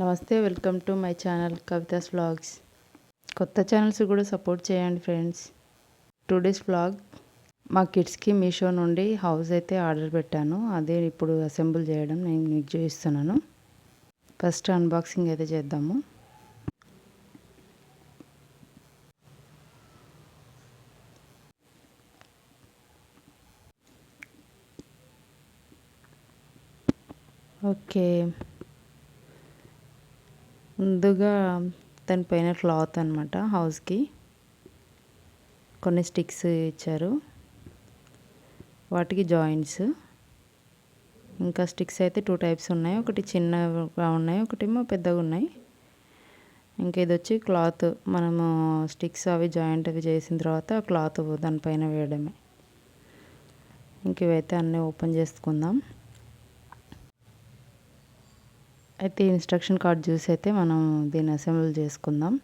నమస్తే welcome to my channel Kavitha's vlogs. కొత్త channels కూడా సపోర్ట్ చేయండి ఫ్రెండ్స్. టూ డేస్ వ్లాగ్ మా కిడ్స్కి మీషో నుండి హౌస్ అయితే ఆర్డర్ పెట్టాను. అదే ఇప్పుడు అసెంబుల్ చేయడం నేను మీకు చూపిస్తున్నాను. ఫస్ట్ అన్బాక్సింగ్ అయితే చేద్దాము. ఓకే. ముందుగా దానిపైన క్లాత్ అనమాట హౌస్కి. కొన్ని స్టిక్స్ ఇచ్చారు. వాటికి జాయింట్స్. ఇంకా స్టిక్స్ అయితే టూ టైప్స్ ఉన్నాయి. ఒకటి చిన్నగా ఉన్నాయి ఒకటేమో పెద్దగా ఉన్నాయి. ఇంకా ఇది వచ్చి క్లాత్ మనము స్టిక్స్ అవి జాయింట్ అవి చేసిన తర్వాత క్లాత్ దానిపైన వేయడమే. ఇంక ఇవైతే అన్నీ ఓపెన్ చేసుకుందాం. అయితే ఇన్స్ట్రక్షన్ కార్డ్ చూసి అయితే మనం దీన్ని అసెంబ్ల్ చేసుకుందాం.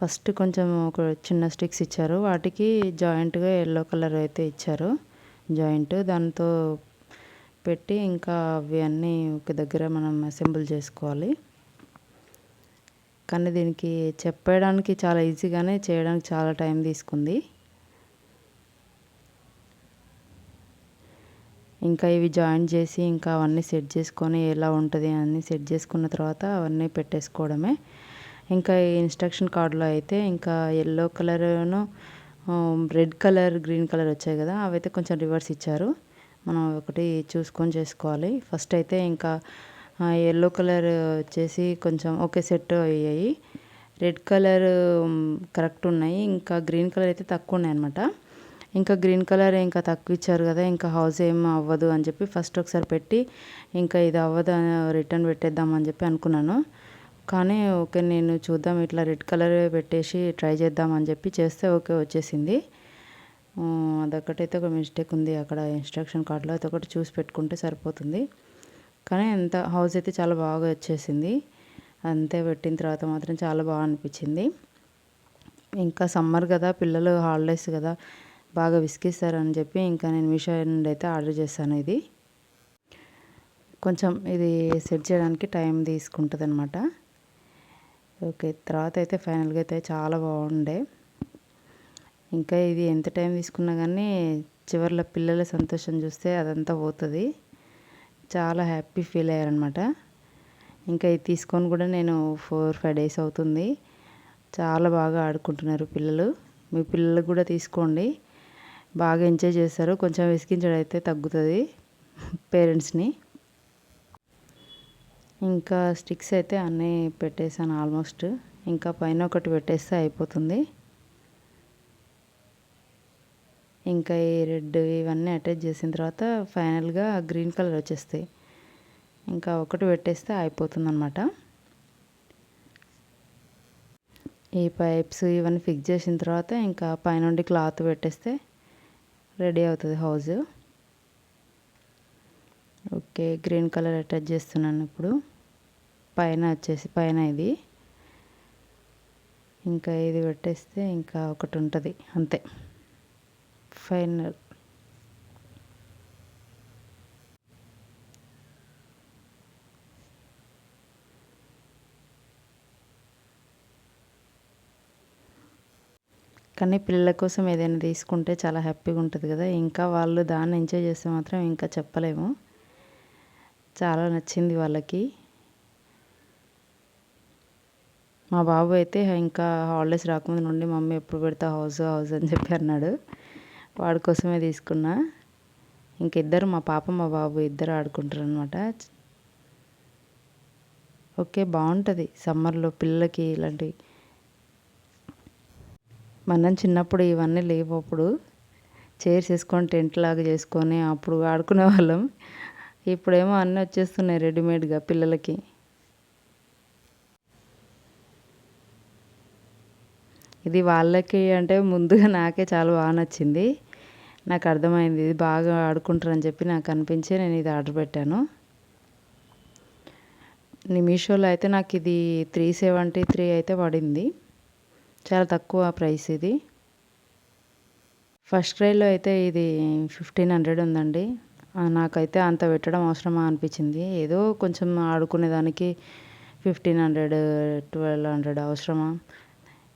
ఫస్ట్ కొంచెం ఒక చిన్న స్టిక్స్ ఇచ్చారు. వాటికి జాయింట్గా ఎల్లో కలర్ అయితే ఇచ్చారు. జాయింట్ దాంతో పెట్టి ఇంకా అవి అన్నీ ఒక దగ్గర మనం అసెంబుల్ చేసుకోవాలి. కానీ దీనికి చెప్పడానికి చాలా ఈజీగానే చేయడానికి చాలా టైం తీసుకుంది. ఇంకా ఇవి జాయిన్ చేసి ఇంకా అవన్నీ సెట్ చేసుకొని ఎలా ఉంటుంది అన్నీ సెట్ చేసుకున్న తర్వాత అవన్నీ పెట్టేసుకోవడమే. ఇంకా ఈ ఇన్స్ట్రక్షన్ కార్డులో అయితే ఇంకా ఎల్లో కలర్ను రెడ్ కలర్ గ్రీన్ కలర్ వచ్చాయి కదా అవైతే కొంచెం రివర్స్ ఇచ్చారు. మనం ఒకటి చూసుకొని చేసుకోవాలి. ఫస్ట్ అయితే ఇంకా ఎల్లో కలర్ వచ్చేసి కొంచెం ఒకే సెట్ అయ్యాయి. రెడ్ కలర్ కరెక్ట్ ఉన్నాయి. ఇంకా గ్రీన్ కలర్ అయితే తక్కువ ఉన్నాయి అనమాట ఇంకా గ్రీన్ కలర్ ఇంకా తక్కువ ఇచ్చారు కదా ఇంకా హౌస్ ఏం అవ్వదు అని చెప్పి ఫస్ట్ ఒకసారి పెట్టి ఇంకా ఇది అవ్వదు రిటర్న్ పెట్టేద్దాం అని చెప్పి అనుకున్నాను. కానీ ఓకే నేను చూద్దాం ఇట్లా రెడ్ కలర్ పెట్టేసి ట్రై చేద్దాం అని చెప్పి చేస్తే ఓకే వచ్చేసింది. అదొకటైతే ఒక మిస్టేక్ ఉంది అక్కడ ఇన్స్ట్రక్షన్ కార్డులో ఒకటి చూసి పెట్టుకుంటే సరిపోతుంది. కానీ ఎంత హౌస్ అయితే చాలా బాగా వచ్చేసింది. అంతే పెట్టిన తర్వాత మాత్రం చాలా బాగా అనిపించింది. ఇంకా సమ్మర్ కదా పిల్లలు హాలిడేస్ కదా బాగా విసిగిస్తారని చెప్పి ఇంకా నేను మీషో నుండి అయితే ఆర్డర్ చేశాను ఇది. కొంచెం ఇది సెట్ చేయడానికి టైం తీసుకుంటుంది అనమాట ఓకే తర్వాత అయితే ఫైనల్గా అయితే చాలా బాగుండే. ఇంకా ఇది ఎంత టైం తీసుకున్నా కానీ చివరిలో పిల్లల సంతోషం చూస్తే అదంతా పోతుంది. చాలా హ్యాపీ ఫీల్ అయ్యారనమాట ఇంకా ఇది తీసుకొని కూడా నేను ఫోర్ ఫైవ్ డేస్ అవుతుంది. చాలా బాగా ఆడుకుంటున్నారు పిల్లలు. మీ పిల్లలు కూడా తీసుకోండి. బాగా ఎంజాయ్ చేస్తారు. కొంచెం విసిగించడం అయితే తగ్గుతుంది పేరెంట్స్ని. ఇంకా స్టిక్స్ అయితే అన్నీ పెట్టేశాను ఆల్మోస్ట్. ఇంకా పైన ఒకటి పెట్టేస్తే అయిపోతుంది. ఇంకా ఈ రెడ్ ఇవన్నీ అటాచ్ చేసిన తర్వాత ఫైనల్గా గ్రీన్ కలర్ వచ్చేస్తాయి. ఇంకా ఒకటి పెట్టేస్తే అయిపోతుంది అనమాట ఈ పైప్స్ ఇవన్నీ ఫిక్స్ చేసిన తర్వాత ఇంకా పైనుండి క్లాత్ పెట్టేస్తే రెడీ అవుతుంది house. Okay green colour attach చేస్తున్నాను ఇప్పుడు. పైన వచ్చేసి పైన ఇది. ఇంకా ఇది పెట్టేస్తే ఇంకా ఒకటి ఉంటుంది అంతే. ఫైనల్. కానీ పిల్లల కోసం ఏదైనా తీసుకుంటే చాలా హ్యాపీగా ఉంటుంది కదా. ఇంకా వాళ్ళు దాన్ని ఎంజాయ్ చేస్తే మాత్రం ఇంకా చెప్పలేము. చాలా నచ్చింది వాళ్ళకి. మా బాబు అయితే ఇంకా హాలిడేస్ రాకముందు నుండి మమ్మీ ఎప్పుడు పెడతా హౌస్ హౌస్ అని చెప్పి అన్నాడు. వాడి కోసమే తీసుకున్నా. ఇంక ఇద్దరు మా పాప మా బాబు ఇద్దరు ఆడుకుంటారు అనమాట ఓకే బాగుంటుంది. సమ్మర్లో పిల్లలకి ఇలాంటివి మనం చిన్నప్పుడు ఇవన్నీ లేవు అప్పుడు. చైర్స్ వేసుకొని టెంట్ లాగా చేసుకొని అప్పుడు ఆడుకునే వాళ్ళం. ఇప్పుడేమో అన్నీ వచ్చేస్తున్నాయి రెడీమేడ్గా పిల్లలకి. ఇది వాళ్ళకి అంటే ముందుగా నాకే చాలా బాగా నచ్చింది. నాకు అర్థమైంది ఇది బాగా ఆడుకుంటారని చెప్పి నాకు అనిపించి నేను ఇది ఆర్డర్ పెట్టాను. మీషోలో అయితే నాకు ఇది త్రీ సెవెంటీ త్రీ అయితే పడింది. చాలా తక్కువ ప్రైస్ ఇది. ఫస్ట్ క్రైలో అయితే ఇది ఫిఫ్టీన్ హండ్రెడ్ ఉందండి. నాకైతే అంత పెట్టడం అవసరమా అనిపించింది. ఏదో కొంచెం ఆడుకునేదానికి ఫిఫ్టీన్ హండ్రెడ్ ట్వెల్వ్ హండ్రెడ్ అవసరమా?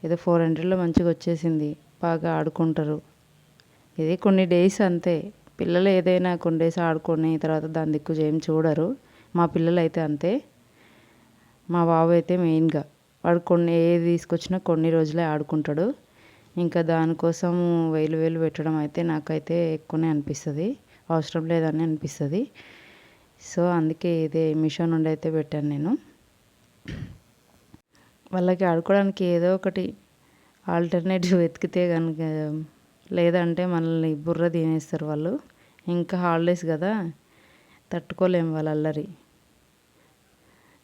ఏదో ఫోర్ హండ్రెడ్లో మంచిగా వచ్చేసింది. బాగా ఆడుకుంటారు. ఇది కొన్ని డేస్ అంతే. పిల్లలు ఏదైనా కొన్ని డేస్ ఆడుకొని తర్వాత దాని దిక్కు ఏం చూడరు. మా పిల్లలు అయితే అంతే. మా బాబు అయితే మెయిన్గా. వాడు కొన్ని ఏది తీసుకొచ్చినా కొన్ని రోజులే ఆడుకుంటాడు. ఇంకా దానికోసం వేలు వేలు పెట్టడం అయితే నాకైతే ఎక్కువనే అనిపిస్తుంది. అవసరం లేదని అనిపిస్తుంది. సో అందుకే ఇదే మిషో నుండి అయితే పెట్టాను నేను. వాళ్ళకి ఆడుకోవడానికి ఏదో ఒకటి ఆల్టర్నేటివ్ వెతికితే కనుక లేదంటే మనల్ని బుర్ర తినేస్తారు వాళ్ళు. ఇంకా హాలిడేస్ కదా తట్టుకోలేము వాళ్ళ అల్లరి.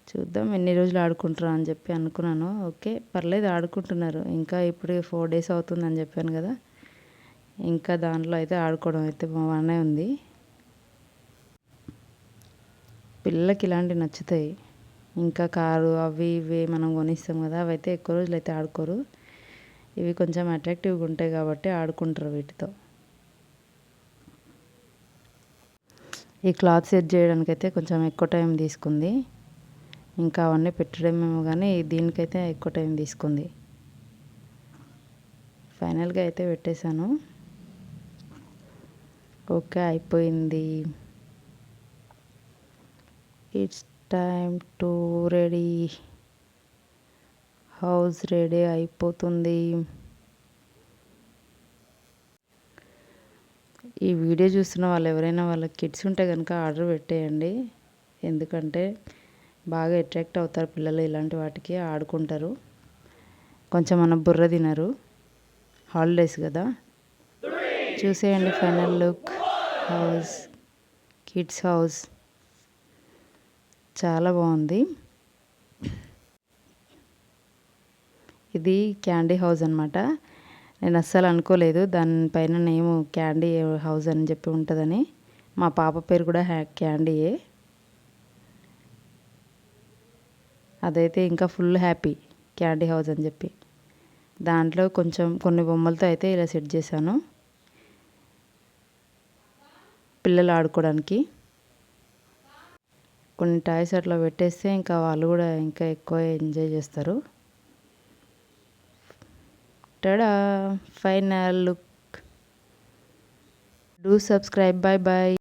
చూద్దాం ఎన్ని రోజులు ఆడుకుంటారా అని చెప్పి అనుకున్నాను. ఓకే పర్లేదు ఆడుకుంటున్నారు. ఇంకా ఇప్పుడు ఫోర్ డేస్ అవుతుందని చెప్పాను కదా. ఇంకా దాంట్లో అయితే ఆడుకోవడం అయితే బాగానే ఉంది. పిల్లలకి ఇలాంటివి నచ్చుతాయి. ఇంకా కారు అవి ఇవి మనం కొనిస్తాం కదా అవి అయితే ఎక్కువ రోజులు అయితే ఆడుకోరు. ఇవి కొంచెం అట్రాక్టివ్గా ఉంటాయి కాబట్టి ఆడుకుంటారు వీటితో. ఈ క్లాత్ సెట్ చేయడానికి అయితే కొంచెం ఎక్కువ టైం తీసుకుంది. ఇంకా అవన్నీ పెట్టడమేమో కానీ దీనికైతే ఎక్కువ టైం తీసుకుంది. ఫైనల్గా అయితే పెట్టేశాను. ఓకే అయిపోయింది. It's time to ready house ready అయిపోతుంది. ఈ వీడియో చూస్తున్న వాళ్ళు ఎవరైనా వాళ్ళ కిడ్స్ ఉంటే కనుక ఆర్డర్ పెట్టేయండి. ఎందుకంటే బాగా అట్రాక్ట్ అవుతారు పిల్లలు ఇలాంటి వాటికి ఆడుకుంటారు. కొంచెం మన బుర్ర తినరు. హాలిడేస్ కదా. చూసేయండి final look house kids house చాలా బాగుంది. ఇది క్యాండీ హౌస్ అనమాట నేను అస్సలు అనుకోలేదు దానిపైన నేము క్యాండీ హౌస్ అని చెప్పి ఉంటుందని. మా పాప పేరు కూడా హ్యా క్యాండీయే అదైతే ఇంకా ఫుల్ హ్యాపీ క్యాండీ హౌస్ అని చెప్పి. దాంట్లో కొంచెం కొన్ని బొమ్మలతో అయితే ఇలా సెట్ చేశాను. పిల్లలు ఆడుకోవడానికి. కొన్ని టాయ్స్ అట్లా పెట్టేస్తే ఇంకా వాళ్ళు కూడా ఇంకా ఎక్కువ ఎంజాయ్ చేస్తారు. Tada final look. Do subscribe bye bye